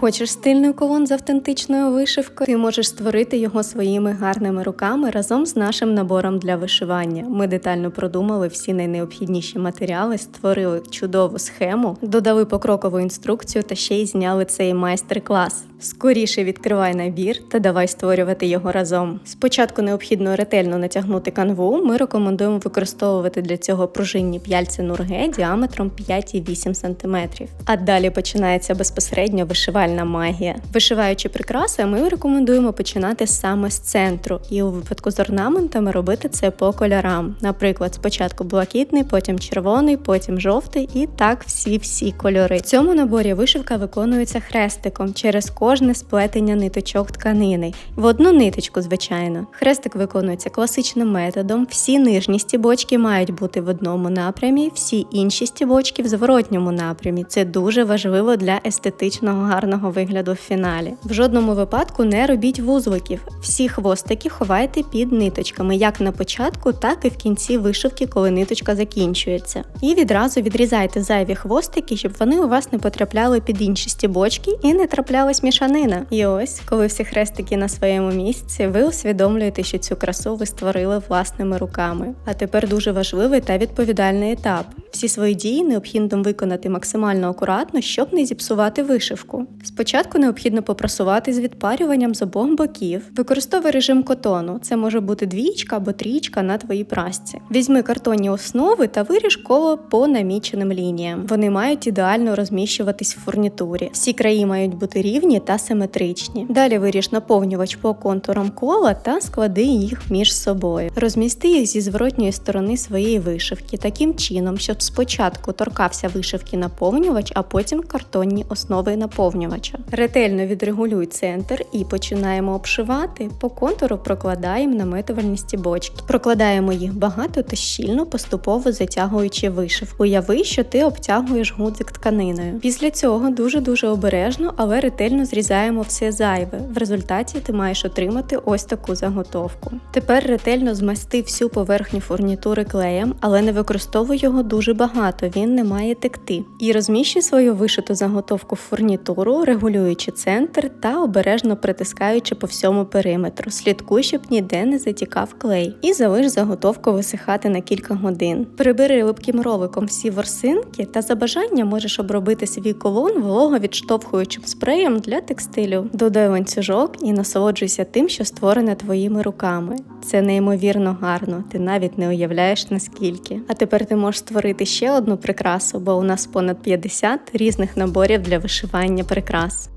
Хочеш стильний колон з автентичною вишивкою? Ти можеш створити його своїми гарними руками разом з нашим набором для вишивання. Ми детально продумали всі найнеобхідніші матеріали, створили чудову схему, додали покрокову інструкцію та ще й зняли цей майстер-клас. Скоріше відкривай набір та давай створювати його разом. Спочатку необхідно ретельно натягнути канву. Ми рекомендуємо використовувати для цього пружинні п'яльці нурге діаметром 5,8 см. А далі починається безпосередньо вишивальна магія. Вишиваючи прикраси, ми рекомендуємо починати саме з центру, і у випадку з орнаментами робити це по кольорам. Наприклад, спочатку блакитний, потім червоний, потім жовтий, і так всі-всі кольори. В цьому наборі вишивка виконується хрестиком через кожне сплетення ниточок тканини. В одну ниточку, звичайно. Хрестик виконується класичним методом. Всі нижні стібочки мають бути в одному напрямі, всі інші стібочки в зворотньому напрямі. Це дуже важливо для естетичного гарного вигляду в фіналі. В жодному випадку не робіть вузликів. Всі хвостики ховайте під ниточками, як на початку, так і в кінці вишивки, коли ниточка закінчується. І відразу відрізайте зайві хвостики, щоб вони у вас не потрапляли під інші стібочки і не траплялась мішанина. І ось, коли всі хрестики на своєму місці, ви усвідомлюєте, що цю красу ви створили власними руками. А тепер дуже важливий та відповідальний етап. Всі свої дії необхідно виконати максимально акуратно, щоб не зіпсувати вишивку. Спочатку необхідно попрасувати з відпарюванням з обох боків. Використовуй режим котону. Це може бути двічка або трічка на твоїй прасці. Візьми картонні основи та виріж коло по наміченим лініям. Вони мають ідеально розміщуватись в фурнітурі. Всі краї мають бути рівні та симетричні. Далі виріж наповнювач по контурам кола та склади їх між собою. Розмісти їх зі зворотньої сторони своєї вишивки таким чином, щоб спочатку торкався вишивки наповнювач, а потім картонні основи наповнювача. Ретельно відрегулюй центр і починаємо обшивати. По контуру прокладаємо наметувальні стібочки. Прокладаємо їх багато та щільно, поступово затягуючи вишивку. Уяви, що ти обтягуєш гудзик тканиною. Після цього дуже-дуже обережно, але ретельно зрізаємо все зайве. В результаті ти маєш отримати ось таку заготовку. Тепер ретельно змасти всю поверхню фурнітури клеєм, але не використовуй його дуже багато, він не має текти. І розміщуй свою вишиту заготовку в фурнітуру, регулюючи центр та обережно притискаючи по всьому периметру. Слідкуй, щоб ніде не затікав клей. І залиш заготовку висихати на кілька годин. Прибери липким роликом всі ворсинки та за бажанням можеш обробити свій колон вологовідштовхуючим спреєм для текстилю. Додай ланцюжок і насолоджуйся тим, що створене твоїми руками. Це неймовірно гарно, ти навіть не уявляєш наскільки. А тепер ти можеш створити ще одну прикрасу, бо у нас понад 50 різних наборів для вишивання прикрас.